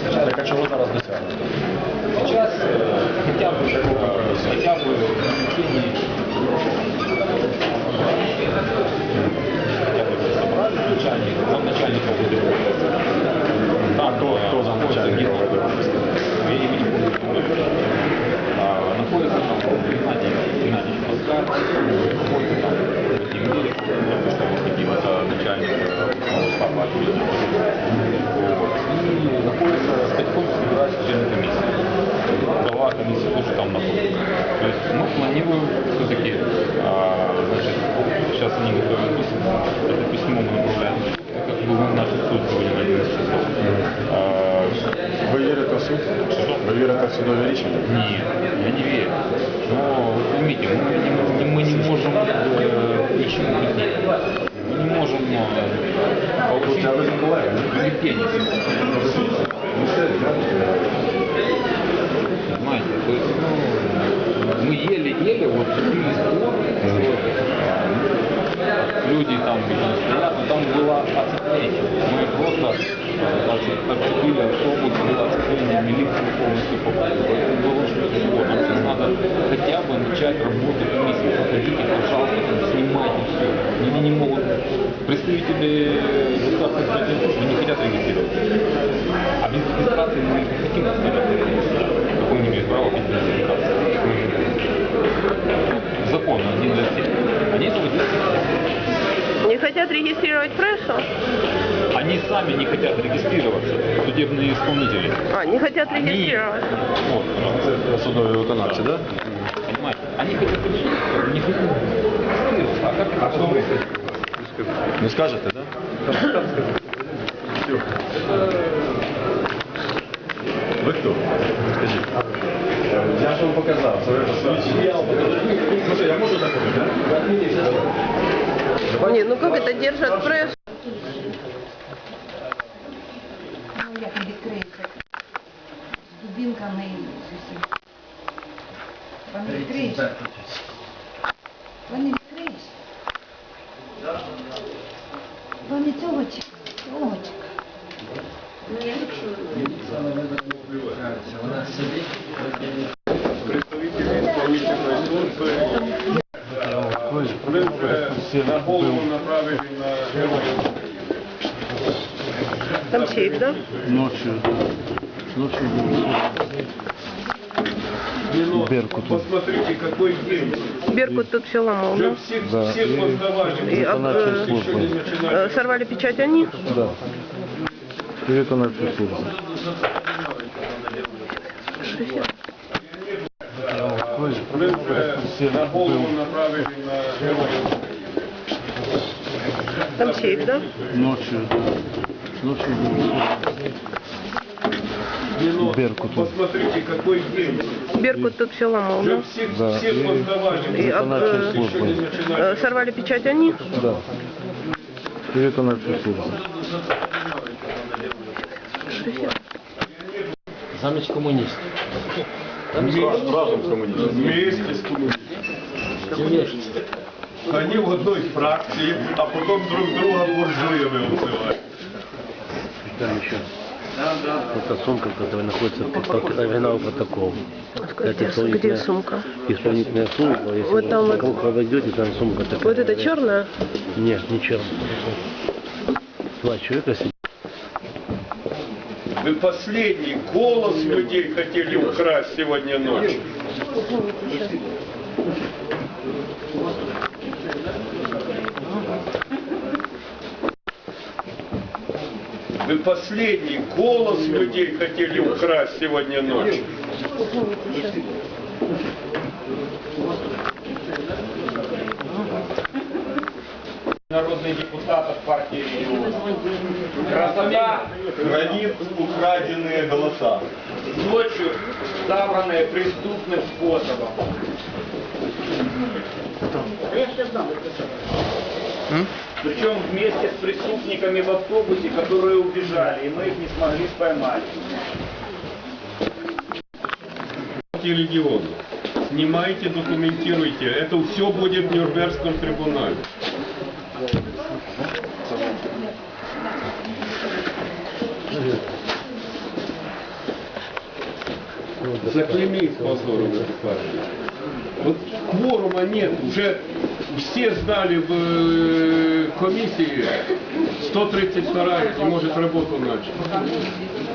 скажіть, а чого зараз досягнути? Час хотя б хоча б конституційні хотя б начальник начальник там начальника буде. А хто, хто за начальника буде? Він імені буде. Находиться там Геннадій Геннадій Паскар, находиться там Владимир Мелик, я представник начальник штаба Юрия Вот. И находится, потихоньку собирается члены комиссии. Глава комиссии тоже там находится. То есть мы планируем все-таки, значит, сейчас они готовят письмо, это письмо мы направляем, так как бы мы наш суд сегодня в 11 часов. А, Ви вірите в суд? Ви вірите в судові рішення? Нет, я не верю. Но вы поймите, мы не, не- мы не можем э, ничего прийти. Мы не можем э, получить а за коллегу, бюллетени. Понимаете, то есть ну, мы еле-еле вот сбили спор, что люди там стоят, но там было оцепление. Мы просто оцепили автобус, было оцепление, милицию полностью попали. Поэтому было очень тяжело. Нам сейчас надо хотя бы начать работу комиссии. Проходите, пожалуйста, там, снимайте все. Они не могут. Представители государственной строительной службы не хотят регистрировать. А без регистрации мы не хотим регистрации. Какой не имеет права без регистрации? Закон один для всех. Они этого делать не хотят. Не хотят регистрировать прессу? Они сами не хотят регистрироваться, судебные исполнители. А, не хотят Они, регистрировать. вот, Це судові виконавці, так? понимаете, они хотят регистрироваться, не хотят регистрироваться. А как это что скажу. Не скажете, да? Так скажу. Ви хто? Скажіть. Я ж вам показав. Я можу заходити, так? Ні, ну как это держит пресу? Какой день. Беркут тут все ломал, да? всех, Да, всех и-. И об- э. Э, Сорвали печать они? Да. И виконавчая служба. Мы уже на голову направили на Там сейф, да? Ночью. Ночью был Минуту. Беркут. Посмотрите, какой день. Беркут тут все ломал, Уже да? всех, Да, всех и- поздавали. И об- Виконавчая э, служба. Еще не начинали. Э, Сорвали печать они? Да. И виконавчая служба. Замість комуніст. Разом комуністів. Вместе с коммунистами. Они в одной фракции, а потом друг друга буржуями называют. Там еще. Вот та сумка, которая находится под под оригинал протокол. Это Где, сумка? Исполнительная служба. Если Вот там вы вот- войдете, там сумка такая. Вот это черная? Нет, не черная. Два человека сидят. Вы последний голос людей хотели украсть сегодня ночью. Последний голос людей хотели украсть сегодня ночью. Народный депутат от партии регионов. Красота Хранит украденные голоса. ночью, забранная преступным способом. Причем вместе с преступниками в автобусе, которые убежали, и мы их не смогли поймать. региона. Снимайте, документируйте. Это все будет в Нюрнбергском трибунале. Заклеймить позором эту партию. Вот кворума нет, уже все сдали в э, комиссии, 132 не может работу начать.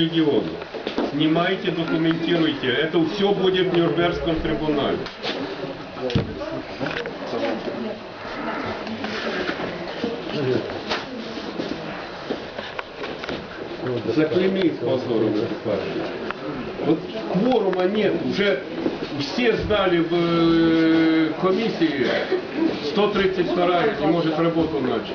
Региона. Снимайте, документируйте. Это все будет в Нюрнбергском трибунале. Заклеймить позором эту партию. Вот кворума нет, уже все сдали в э, комиссии, 132 не может работу начать.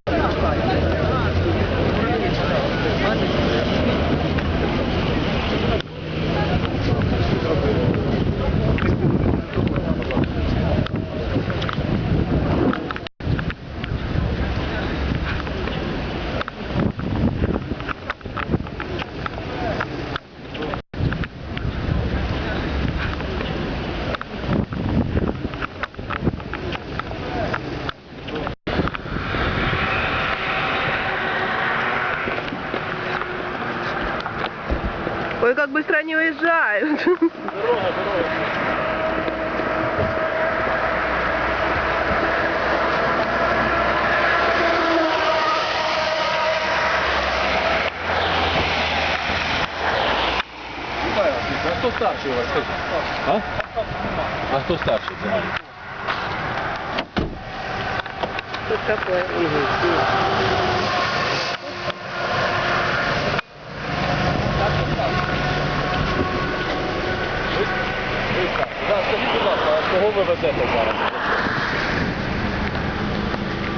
быстро они уезжают. Дорога, дорога. А кто старше у вас? А? А кто старше? Тут такое. Кого ви везете зараз?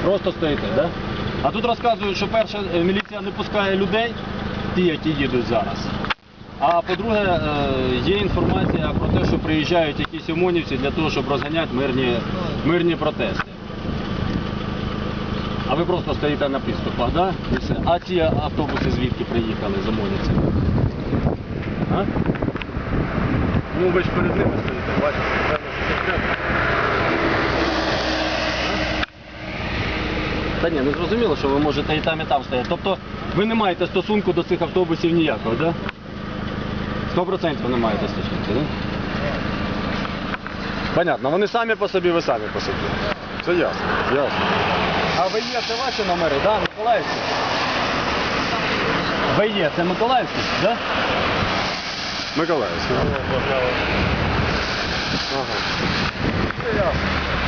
Просто стоїте, так? Да? А тут розказують, що перше, е, міліція не пускає людей, ті, які їдуть зараз. А по-друге, е, є інформація про те, що приїжджають якісь ОМОНівці для того, щоб розганяти мирні, мирні протести. А ви просто стоїте на підступах, да? І все. А ці автобуси звідки приїхали з ОМОНівцями? А? Ну ви ж перед ними стоїте, бачите, певно, що це треба. Та ні, ну зрозуміло, що ви можете і там, і там стояти. Тобто ви не маєте стосунку до цих автобусів ніякого, так? Сто процентів не маєте стосунку, так? Понятно, вони самі по собі, ви самі по собі. Це ясно, ясно. А ви є, це ваші номери, так, да? Миколаївські? Ви є, це Миколаївські, так? Да? Миколаївський. Ага. Це ясно.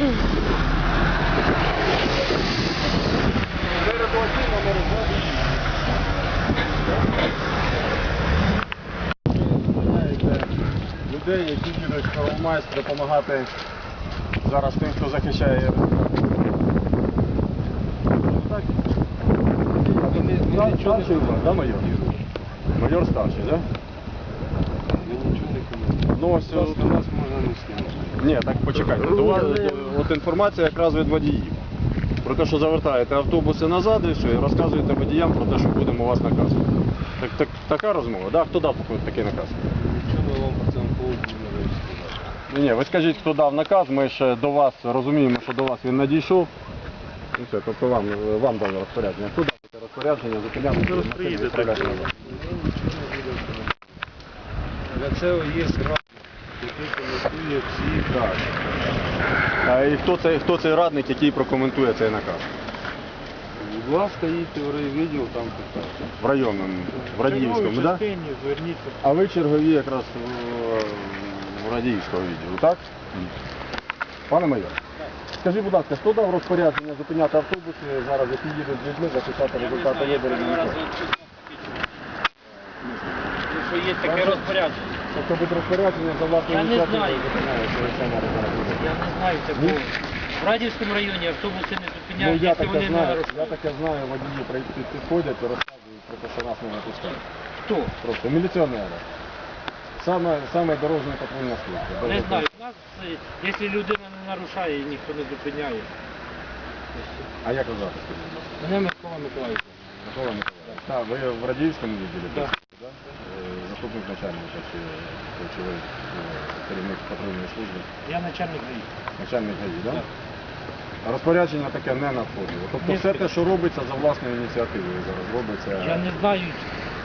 Людей, які їдуть в Первомайськ допомагати зараз тим, хто захищає. Так. То старший да, майор? Майор старший, да? Ну, у нас можна не сняти. Ні, так почекайте. До вас, от інформація якраз від водіїв. Про те, що завертаєте автобуси назад і все, і розказуєте водіям про те, що будемо вас наказувати. Так, так, така розмова, да? Хто дав такий- наказ? Ні, ні, ви скажіть, хто дав наказ, ми ж до вас розуміємо, що до вас він надійшов. І все, тобто вам, вам дали розпорядження. Хто дав таке розпорядження, зупиняти назад. Для цього є рад, який коментує всі дані. А і хто цей, хто цей радник, який прокоментує цей наказ? Будь ласка, їдьте в райвідділ, там питайте. В районному, в Радіївському, так? Частині зверніться. А ви чергові якраз в, в Радіївського відділу, так? Пане майор, скажіть, будь ласка, хто дав розпорядження зупиняти автобуси зараз, які їдуть з людьми, захищати результати виборів? і нічого? Тому що є таке розпорядження. Тобто від розпорядження за власну Я не ініціативу знаю. виконає, що ви. Я не знаю такого. В Радівському районі автобуси не Ну, зупиняють, я якщо таке вони не знаю, я таке знаю, водії при- під- підходять і розказують про те, що нас не випускають. Хто? Просто міліціонери. Саме, саме дорожня патрульна служба. Не знаю. У нас, е, якщо людина не нарушає, ніхто не зупиняє. А як ви скажіть? Мене Микола Миколаївич. Микола Миколаївич. Так, ви в Радіївському відділі? Так. Да? Е, Заступник начальника чи, чи ви е, керівник патрульної служби? Я начальник ГАІ. Начальник ГАІ, так? Так. Розпорядження таке не надходило. Тобто Ні. все те, що робиться за власною ініціативою зараз робиться. Я не знаю,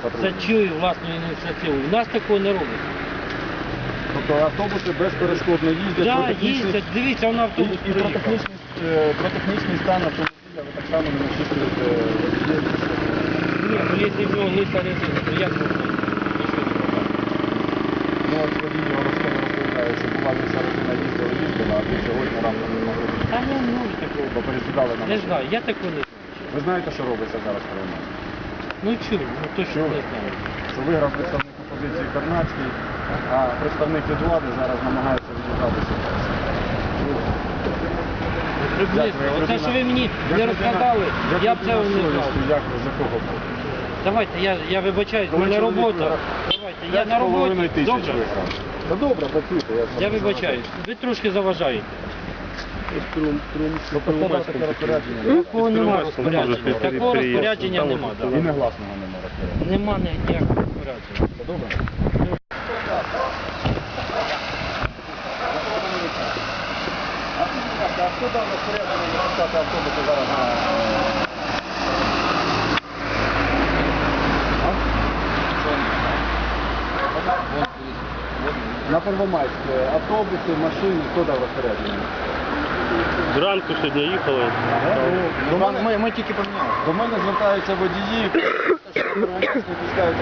патрульним. за чию власну ініціативу. У нас такого не робить. Тобто автобуси безперешкодно їздять. Так, про технічний- їздять, дивіться, вона І, автобус і про, приїхав. технічний, е, про технічний стан автомобіля ви так само не начислюєте. Ні, ну якщо в нього лиса резина, то як можна? Його розказує, розповідає, що буквально лиса резина їздила, їздила, а ти сьогодні раптом не могли. Та не можу такого. Бо пересідали на Не машину. знаю, я такого не знаю. Ви знаєте, що робиться зараз при нас? Ну чую, ну точно Чули? не знаю. Що виграв представник опозиції Карнацький, а представник від влади зараз намагається відібратися. Приблизно. Оце, що ви мені не розказали, я б не знав. Як ви за кого проти? Давайте, я, я вибачаюсь, у мене робота. Давайте, я на роботі. Добре? Та добре, працюйте. Я вибачаюсь. Ви трошки заважаєте. Таке розпорядження. Такого нема розпорядження. Такого розпорядження нема. І негласного немає розпорядження. Нема ніякого розпорядження. Добре? А хто дав розпорядження автобуси зараз на... На Первомайське автобуси, машини, хто дав розпорядження? Зранку сьогодні їхали. До мене, ми, ми тільки поміняли. До мене звертаються водії, що на Первомайськ не пускають.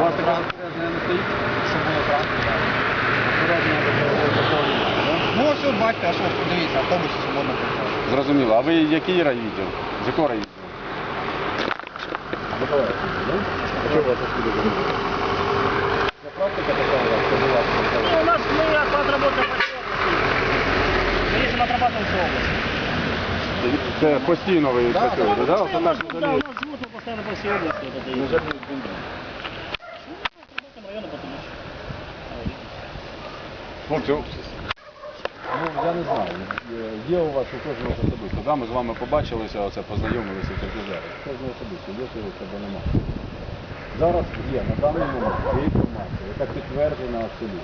У вас таке розпорядження не стоїть? Щоб було транспорт. Розпорядження таке Ну ось от бачите, аж ось подивіться, автобуси свободно приїжджають. Зрозуміло. А ви який райвідділ? З якого райвідділу? Миколаївський, так? А чого вас откуда забули? Це практика така у вас, що була? Ну, у нас мы оклад работы по всей области. Мы ездим отрабатываем всю область. Це постійно ви працюєте, так? Це наш Да, у нас живут мы постоянно по всей области. Вот это есть. Работаем районы, потом еще. Хлопці, ну я не знаю. Є у вас у кожного особисто. Да, ми з вами побачилися, оце познайомилися тільки зараз. Кожного особисто, є у тебе немає. Зараз є, на даний момент є інформація, яка підтверджена абсолютно.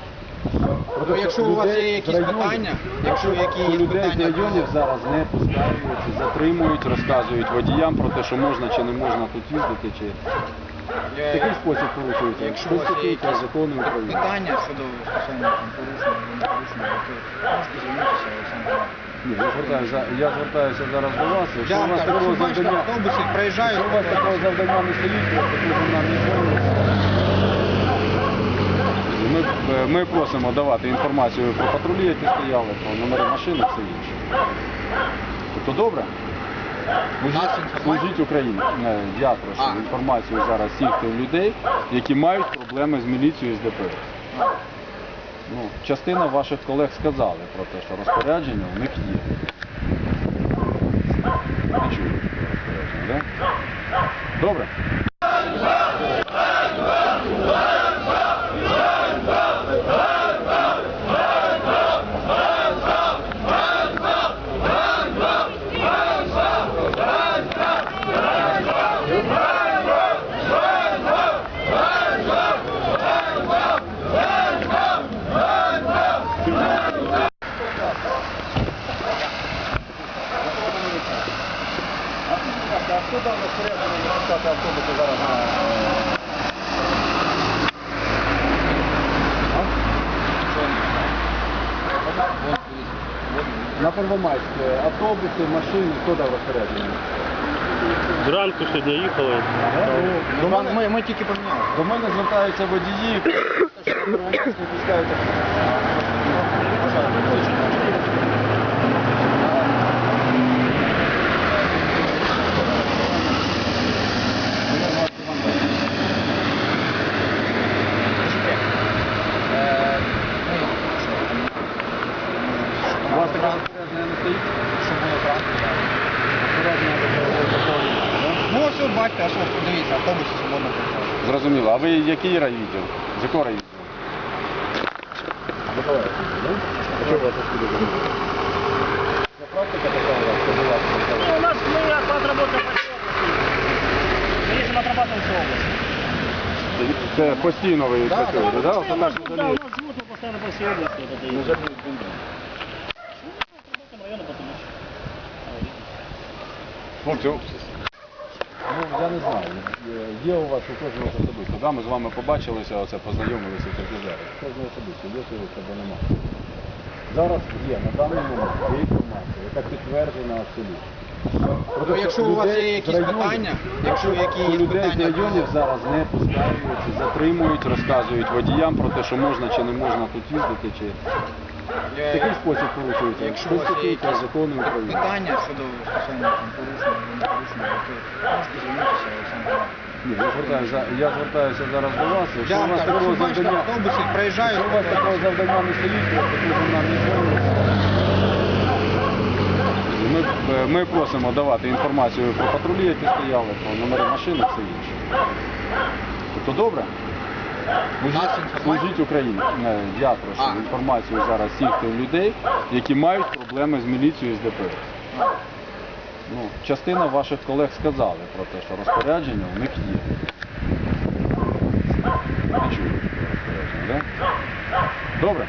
Про те, Ну, що якщо у вас людей є якісь з районів- питання, якщо які що є людей з питання, районів зараз не пускають, затримують, розказують водіям про те, що можна чи не можна тут їздити, чи такий спосіб порушується Якщо у вас є якісь закони України. питання щодо стосовно там, порушення, не порушення, то можете звернутися Олександр. Ні, я звертаюся, я звертаюся зараз до вас. Якщо Я у вам вас кажу, такого бачите, завдання, автобуси проїжджають, якщо у вас такого завдання не стоїть, просто дуже нам не. Ми, е, ми просимо давати інформацію про патрулі, які стояли, про номери машин і все інше. Тобто добре? Служіть, Україні. Е, Я прошу інформацію зараз всіх тих людей, які мають проблеми з міліцією з ДПР. Ну, частина ваших колег сказали про те, що розпорядження у них є. Не чули розпорядження, так? Добре? А хто дав розпорядження запускати автобуси зараз на... На Первомайське автобуси, машини, хто дав розпорядження? Зранку сьогодні їхали. До мене, Ми, ми тільки поміняли. до мене звертаються водії, що Первомайське пускають таке розпорядження не стоїть? Щоб було транспорт. Розпорядження до заповнення, так? Ну ось от бачите, аж от дивіться, автобуси свободно приходять. Зрозуміло. А ви який райвідділ? З якого райвідділу? Миколаївський, так? А чого вас откуда забули? Це практика така у вас, що була Ну, у нас мы отработаем по всей области. Мы ездим отрабатываем всю область. Це постійно ви працюєте, так? Це у наш нас, да, у нас звук мы постоянно по всей области. Вот это ездим. Отработаем районы, потом еще. Хлопці, ну я не знаю. Є у вас у кожного особисто. Да? Ми з вами побачилися, оце познайомилися тільки зараз. Кожного особисто, є чи у тебе немає. Зараз є, на даний момент є інформація, яка підтверджена абсолютно. Про те, Ну, що якщо у вас людей є якісь з районів- питання, якщо які що є людей з питання, районів зараз не пускають, затримують, розказують водіям про те, що можна чи не можна тут їздити, чи такий спосіб порушується Якщо у вас є якісь закони України. питання щодо стосовно там, порушення, не порушення, то можете звернутися Олександр Ні, я звертаюся, я звертаюся зараз до вас. Якщо Я у вам вас кажу, такого що бачите, завдання, автобуси проїжджають. якщо у вас такого завдання не стоїть, то дуже нам не. Ми, е, ми просимо давати інформацію про патрулі, які стояли, про номери машин і все інше. Тобто добре? Служіть Україні. Е, Я прошу інформацію зараз всіх тих людей, які мають проблеми з міліцією з ДПС. Ну, частина ваших колег сказали про те, що розпорядження у них є. Не чули розпорядження, так? Добре?